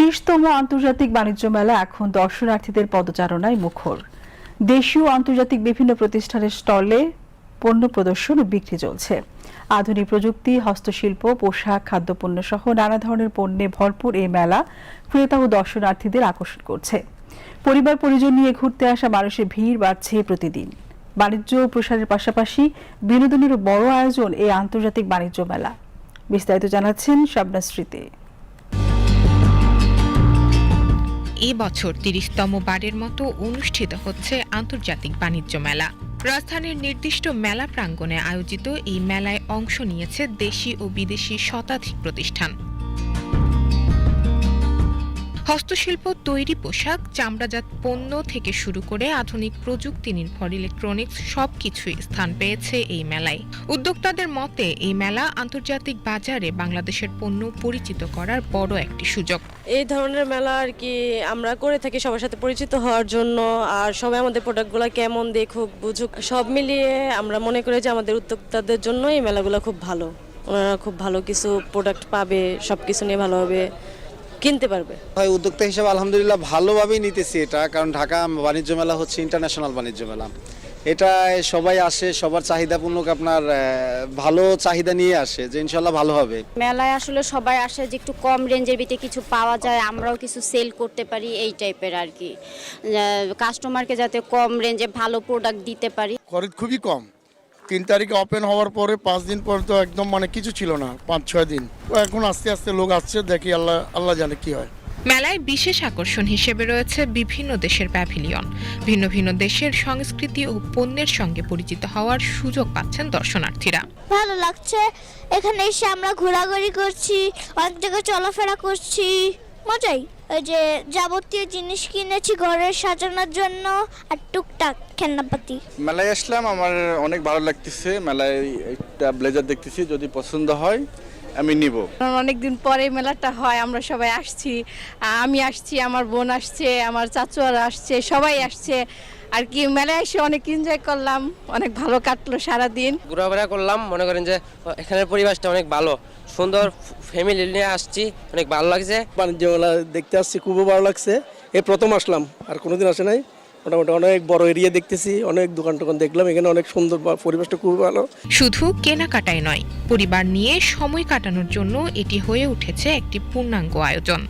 ত্রিশতম আন্তর্জাতিক বাণিজ্য মেলা এখন দর্শনার্থীদের পদচারণায় মুখর। দেশীয় আন্তর্জাতিক বিভিন্ন প্রতিষ্ঠানের স্টলে পণ্য প্রদর্শন ও বিক্রি চলছে। আধুনিক প্রযুক্তি, হস্তশিল্প, পোশাক, খাদ্যপণ্য সহ নানা ধরনের পণ্যে ভরপুর এই মেলা ক্রেতা ও দর্শনার্থীদের আকর্ষণ করছে। পরিবার পরিজন নিয়ে ঘুরতে আসা মানুষের ভিড় বাড়ছে প্রতিদিন। বাণিজ্য প্রসারের পাশাপাশি বিনোদনের বড় আয়োজন এই আন্তর্জাতিক বাণিজ্য মেলা। বিস্তারিত জানাচ্ছেন শাবনা স্মৃতি। এ বছর তিরিশতম বারের মতো অনুষ্ঠিত হচ্ছে আন্তর্জাতিক বাণিজ্য মেলা। রাজধানীর নির্দিষ্ট মেলা প্রাঙ্গণে আয়োজিত এই মেলায় অংশ নিয়েছে দেশি ও বিদেশি শতাধিক প্রতিষ্ঠান। হস্তশিল্প, তৈরি পোশাক, চামড়াজাত পণ্য থেকে শুরু করে আধুনিক প্রযুক্তি নির্ভর ইলেকট্রনিক্স সবকিছুই স্থান পেয়েছে এই মেলায়। উদ্যোক্তাদের মতে, এই মেলা আন্তর্জাতিক বাজারে বাংলাদেশের পণ্য পরিচিত করার বড় একটি সুযোগ। এই ধরনের মেলা আর কি আমরা করে থাকি সবার সাথে পরিচিত হওয়ার জন্য, আর সবাই আমাদের প্রোডাক্টগুলো কেমন দেখুক, বুঝুক, সব মিলিয়ে আমরা মনে করি যে আমাদের উদ্যোক্তাদের জন্য এই মেলাগুলো খুব ভালো। ওনারা খুব ভালো কিছু প্রোডাক্ট পাবে সব কিছু নিয়ে ভালোভাবে কিনতে পারবে। হয় উদ্যোক্তা হিসেবে আলহামদুলিল্লাহ ভালোভাবেই নিতেছি এটা কারণ ঢাকা বাণিজ্য মেলা হচ্ছে ইন্টারন্যাশনাল বাণিজ্য মেলা। এটা সবাই আসে সবার চাহিদাপূর্ণ আপনার ভালো চাহিদা নিয়ে আসে যে ইনশাল্লাহ ভালো হবে। মেলায় আসলে সবাই আসে যে একটু কম রেঞ্জের ভিতরে কিছু পাওয়া যায় আমরাও কিছু সেল করতে পারি এই টাইপের আর কি। কাস্টমারকে যাতে কম রেঞ্জে ভালো প্রোডাক্ট দিতে পারি। খরচ খুবই কম। তিন তারিখে ওপেন হওয়ার পরে পাঁচ দিন পর তো একদম মানে কিছু ছিল না পাঁচ ছয় দিন। তো এখন আস্তে আস্তে লোক আসছে দেখি আল্লাহ আল্লাহ জানে কি হয়। মেলায় বিশেষ আকর্ষণ হিসেবে রয়েছে বিভিন্ন দেশের প্যাভিলিয়ন। ভিন্ন ভিন্ন দেশের সংস্কৃতি ও পণ্যের সঙ্গে পরিচিত হওয়ার সুযোগ পাচ্ছেন দর্শনার্থীরা। ভালো লাগছে। এখানে এসে আমরা ঘোরাঘুরি করছি অনেক জায়গায় চলাফেরা করছি। মজাই। ওই যে যাবতীয় জিনিস কিনেছি ঘরের সাজানোর জন্য আর টুকটাক খেলনাপাতি। মেলায় আসলাম, আমার অনেক ভালো লাগতেছে। মেলায় একটা ব্লেজার দেখতেছি, যদি পছন্দ হয়। আমি নিব। অনেকদিন পরে মেলাটা হয় আমরা সবাই আসছি। আমি আসছি আমার বোন আসছে আমার চাচুয়ারা আসছে সবাই আসছে। আর কি মেলায় এসে অনেক এনজয় করলাম অনেক ভালো কাটলো সারা দিন ঘোরাফেরা করলাম মনে করেন যে এখানের পরিবেশটা অনেক ভালো। সুন্দর ফ্যামিলি নিয়ে আসছি অনেক ভালো লাগছে। বাণিজ্য মেলা দেখতে আসছি খুবই ভালো লাগছে। এই প্রথম আসলাম আর কোনোদিন আসে নাই। মোটামুটি অনেক বড় এরিয়া দেখতেছি অনেক দোকান টোকান দেখলাম এখানে অনেক সুন্দর পরিবেশটা খুবই ভালো। শুধু কেনাকাটাই নয় পরিবার নিয়ে সময় কাটানোর জন্য এটি হয়ে উঠেছে একটি পূর্ণাঙ্গ আয়োজন।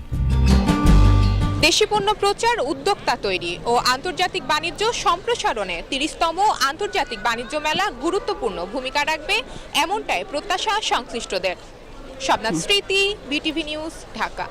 দেশি পণ্য প্রচার উদ্যোক্তা তৈরি ও আন্তর্জাতিক বাণিজ্য সম্প্রসারণে তিরিশতম আন্তর্জাতিক বাণিজ্য মেলা গুরুত্বপূর্ণ ভূমিকা রাখবে এমনটাই প্রত্যাশা সংশ্লিষ্টদের। শবনাথ স্মৃতি বিটিভি নিউজ ঢাকা।